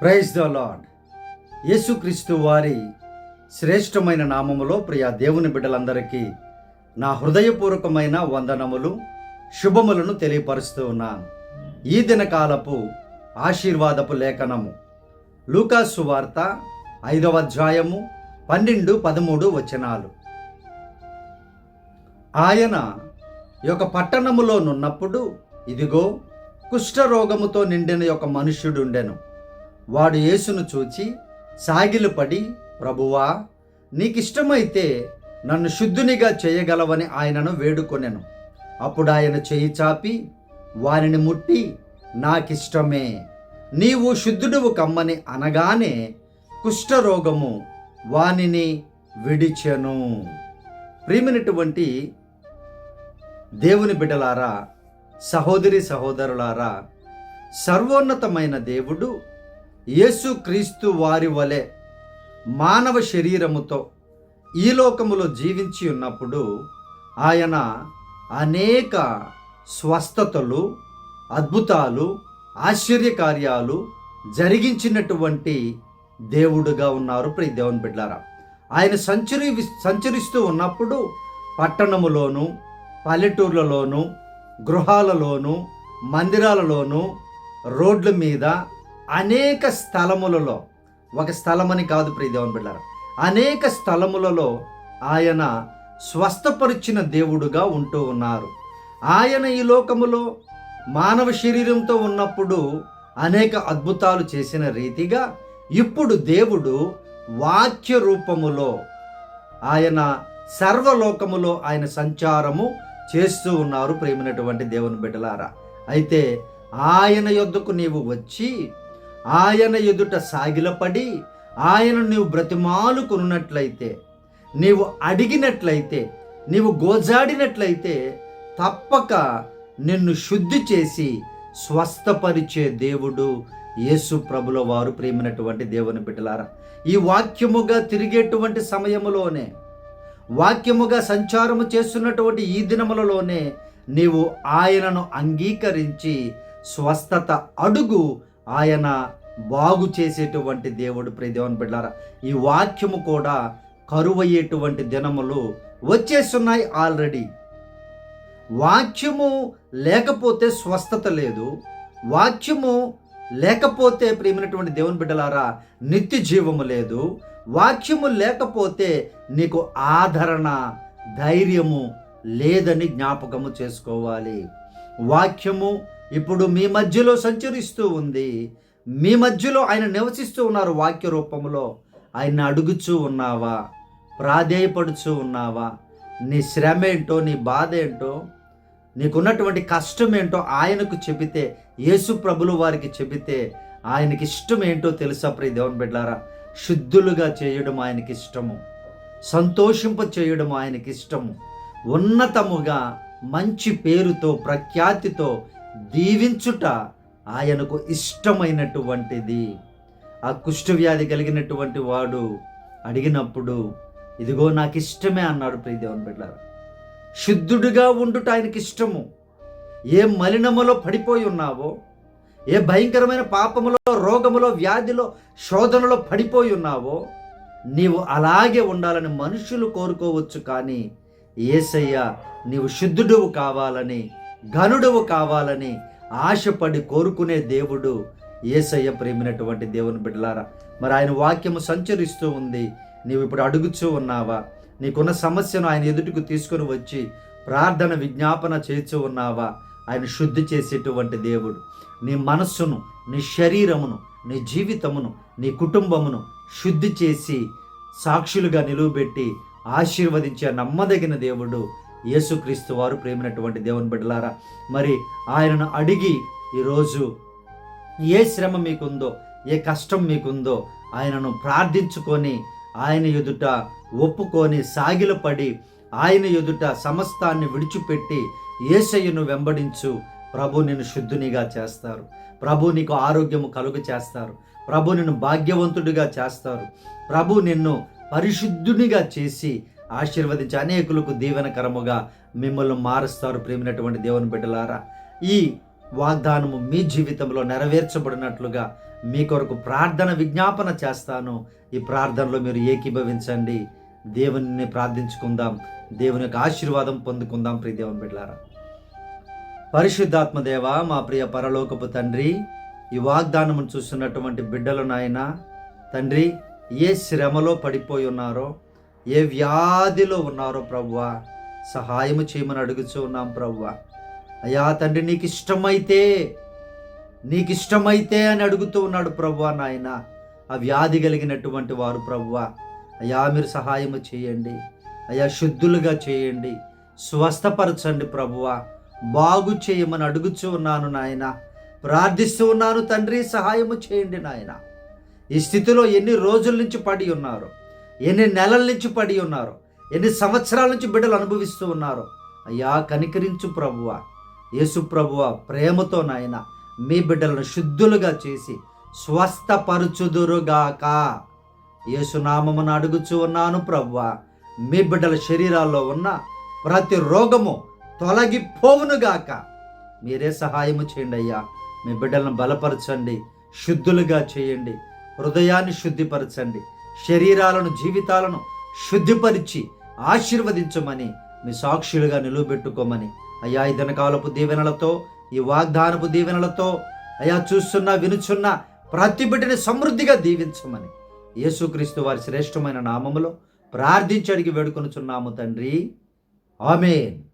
Praise the lord యేసుక్రీస్తు వారి శ్రేష్టమైన నామములో ప్రియ దేవుని బిడ్డలందరికీ నా హృదయపూర్వకమైన వందనములు శుభములను తెలియపరుస్తూ ఉన్నాను. ఈ దినకాలపు ఆశీర్వాదపు లేఖనము లూకాసు వార్త ఐదవ అధ్యాయము పన్నెండు పదమూడు వచనాలు. ఆయన ఈ యొక్క పట్టణములో నున్నప్పుడు ఇదిగో కుష్ఠరోగముతో నిండిన ఒక మనుష్యుడుండెను. వాడు యేసును చూచి సాగిలుపడి ప్రభువా నీకిష్టమైతే నన్ను శుద్ధునిగా చేయగలవని ఆయనను వేడుకొనెను. అప్పుడు ఆయన చేయి చాపి వారిని ముట్టి నాకిష్టమే. నీవు శుద్ధుడువు కమ్మని అనగానే కుష్ఠరోగము వానిని విడిచెను. ప్రియమైనటువంటి దేవుని బిడ్డలారా సహోదరి సహోదరులారా సర్వోన్నతమైన దేవుడు యేసుక్రీస్తు వారి వలె మానవ శరీరముతో ఈ లోకములో జీవించి ఉన్నప్పుడు ఆయన అనేక స్వస్థతలు అద్భుతాలు ఆశ్చర్యకార్యాలు జరిగించినటువంటి దేవుడుగా ఉన్నారు. ప్రి దేవుని బిడ్డారా ఆయన సంచరి సంచరిస్తూ ఉన్నప్పుడు పట్టణములోను పల్లెటూర్లలోను గృహాలలోను మందిరాలలోను రోడ్ల మీద అనేక స్థలములలో ఒక స్థలమని కాదు ప్రియదేవన్ దేవుని అనేక స్థలములలో ఆయన స్వస్థపరిచిన దేవుడుగా ఉంటూ ఉన్నారు. ఆయన ఈ లోకములో మానవ శరీరంతో ఉన్నప్పుడు అనేక అద్భుతాలు చేసిన రీతిగా ఇప్పుడు దేవుడు వాక్య రూపములో ఆయన సర్వలోకములో ఆయన సంచారము చేస్తూ ఉన్నారు ప్రేమైనటువంటి దేవుని బిడ్డలారా. అయితే ఆయన యొద్దకు నీవు వచ్చి ఆయన ఎదుట సాగిలపడి ఆయన నీవు బ్రతిమాలుకున్నట్లయితే నీవు అడిగినట్లయితే నీవు గోజాడినట్లయితే తప్పక నిన్ను శుద్ధి చేసి స్వస్థపరిచే దేవుడు యేసు ప్రభుల వారు ప్రేమినటువంటి దేవుని బిడ్డలారా. ఈ వాక్యముగా తిరిగేటువంటి సమయములోనే వాక్యముగా సంచారము చేస్తున్నటువంటి ఈ దినములలోనే నీవు ఆయనను అంగీకరించి స్వస్థత అడుగు ఆయన బాగు చేసేటువంటి దేవుడు ప్రదేవన్ బిడ్డారా ఈ వాక్యము కూడా కరువయ్యేటువంటి దినములు వచ్చేస్తున్నాయి ఆల్రెడీ. వాక్యము లేకపోతే స్వస్థత లేదు. వాక్యము లేకపోతే ప్రియమైనటువంటి దేవుని బిడ్డలారా నిత్య జీవము లేదు. వాక్యము లేకపోతే నీకు ఆదరణ ధైర్యము లేదని జ్ఞాపకము చేసుకోవాలి. వాక్యము ఇప్పుడు మీ మధ్యలో సంచరిస్తూ ఉంది. మీ మధ్యలో ఆయన నివసిస్తూ ఉన్నారు వాక్య రూపంలో ఆయన అడుగుచూ ఉన్నావా? ప్రాధేయపడుచూ ఉన్నావా? నీ శ్రమ ఏంటో నీ బాధ ఏంటో నీకున్నటువంటి కష్టం ఏంటో ఆయనకు చెబితే యేసు ప్రభులు వారికి చెబితే ఆయనకి ఇష్టం ఏంటో తెలుసా ప్రియ దేవుని బిడ్డారా? శుద్ధులుగా చేయడం ఆయనకి ఇష్టము. సంతోషింప చేయడం ఆయనకి ఇష్టము. ఉన్నతముగా మంచి పేరుతో ప్రఖ్యాతితో దీవించుట ఆయనకు ఇష్టమైనటువంటిది. ఆ కుష్ఠవ్యాధి కలిగినటువంటి వాడు అడిగినప్పుడు ఇదిగో నాకు ఇష్టమే అన్నాడు ప్రియదేవన్ బిడ్డారు శుద్ధుడిగా ఉండుట ఆయనకి ఇష్టము. ఏ మలినములో పడిపోయి ఉన్నావో ఏ భయంకరమైన పాపములో రోగములో వ్యాధిలో శోధనలో పడిపోయి ఉన్నావో నీవు అలాగే ఉండాలని మనుషులు కోరుకోవచ్చు కానీ ఏసయ్య నీవు శుద్ధుడువు కావాలని ఘనుడవు కావాలని ఆశపడి కోరుకునే దేవుడు ఏసయ్య ప్రేమినటువంటి దేవుని బిడ్డలారా. మరి ఆయన వాక్యము సంచరిస్తూ ఉంది. నీవు ఇప్పుడు అడుగుచూ ఉన్నావా? నీకున్న సమస్యను ఆయన ఎదుటికి తీసుకొని వచ్చి ప్రార్థన విజ్ఞాపన చేస్తూ ఉన్నావా? ఆయన శుద్ధి చేసేటువంటి దేవుడు. నీ మనస్సును నీ శరీరమును నీ జీవితమును నీ కుటుంబమును శుద్ధి చేసి సాక్షులుగా నిలువబెట్టి ఆశీర్వదించే నమ్మదగిన దేవుడు యేసుక్రీస్తు వారు ప్రేమినటువంటి దేవుని బిడ్డలారా మరి ఆయనను అడిగి ఈరోజు ఏ శ్రమ మీకుందో ఏ కష్టం మీకుందో ఆయనను ప్రార్థించుకొని ఆయన ఎదుట ఒప్పుకొని సాగిలపడి ఆయన ఎదుట సమస్తాన్ని విడిచిపెట్టి ఏసయ్యను వెంబడించు. ప్రభు నిన్ను శుద్ధునిగా చేస్తారు. ప్రభు నీకు ఆరోగ్యము కలుగు చేస్తారు. ప్రభు నిన్ను భాగ్యవంతుడిగా చేస్తారు. ప్రభు నిన్ను పరిశుద్ధునిగా చేసి ఆశీర్వదించి అనేకులకు దీవెనకరముగా మిమ్మల్ని మారుస్తారు ప్రేమినటువంటి దేవుని బిడ్డలారా. ఈ వాగ్దానము మీ జీవితంలో నెరవేర్చబడినట్లుగా మీ కొరకు ప్రార్థన విజ్ఞాపన చేస్తాను. ఈ ప్రార్థనలో మీరు ఏకీభవించండి. దేవుని ప్రార్థించుకుందాం. దేవుని యొక్క ఆశీర్వాదం పొందుకుందాం ప్రియ దేవుని బిడ్డారా పరిశుద్ధాత్మదేవ మా ప్రియ పరలోకపు తండ్రి ఈ వాగ్దానమును చూస్తున్నటువంటి బిడ్డలు నాయన తండ్రి ఏ శ్రమలో పడిపోయి ఉన్నారో ఏ వ్యాధిలో ఉన్నారో ప్రభువ సహాయము చేయమని అడుగుచూ ఉన్నాం ప్రభువ అయ్యా తండ్రి నీకు ఇష్టమైతే నీకు ఇష్టమైతే అని అడుగుతూ ఉన్నాడు ప్రభువ నాయన. ఆ వ్యాధి కలిగినటువంటి వారు ప్రభువ అయ్యా మీరు సహాయము చేయండి. అయ్యా శుద్ధులుగా చేయండి. స్వస్థపరచండి ప్రభువ బాగు చేయమని అడుగుచూ ఉన్నాను నాయన. ప్రార్థిస్తూ ఉన్నాను తండ్రి సహాయము చేయండి నాయన. ఈ స్థితిలో ఎన్ని రోజుల నుంచి పడి ఉన్నారు? ఎన్ని నెలల నుంచి పడి ఉన్నారు? ఎన్ని సంవత్సరాల నుంచి బిడ్డలు అనుభవిస్తూ ఉన్నారు? అయ్యా కనికరించు ప్రభువ. యేసు ప్రభువ ప్రేమతో నాయన మీ బిడ్డలను శుద్ధులుగా చేసి స్వస్థపరచుదురుగాక. యేసునామమును అడుగుచు ఉన్నాను ప్రభువ. మీ బిడ్డల శరీరాల్లో ఉన్న ప్రతి రోగము తొలగిపోవునుగాక. మీరే సహాయము చేయండి అయ్యా. మీ బిడ్డలను బలపరచండి శుద్ధులుగా చేయండి హృదయాన్ని శుద్ధిపరచండి. శరీరాలను జీవితాలను శుద్ధిపరిచి ఆశీర్వదించమని మీ సాక్షులుగా నిలువబెట్టుకోమని. అయ్యా ఈ దినకాలపు దీవెనలతో ఈ వాగ్దానపు దీవెనలతో అయ్యా చూస్తున్న వినుచున్న ప్రతి బిడ్డని సమృద్ధిగా దీవించమని. యేసుక్రీస్తు వారి శ్రేష్టమైన నామములో ప్రార్థించడికి వేడుకొనుచున్నాము తండ్రి. ఆమెన్.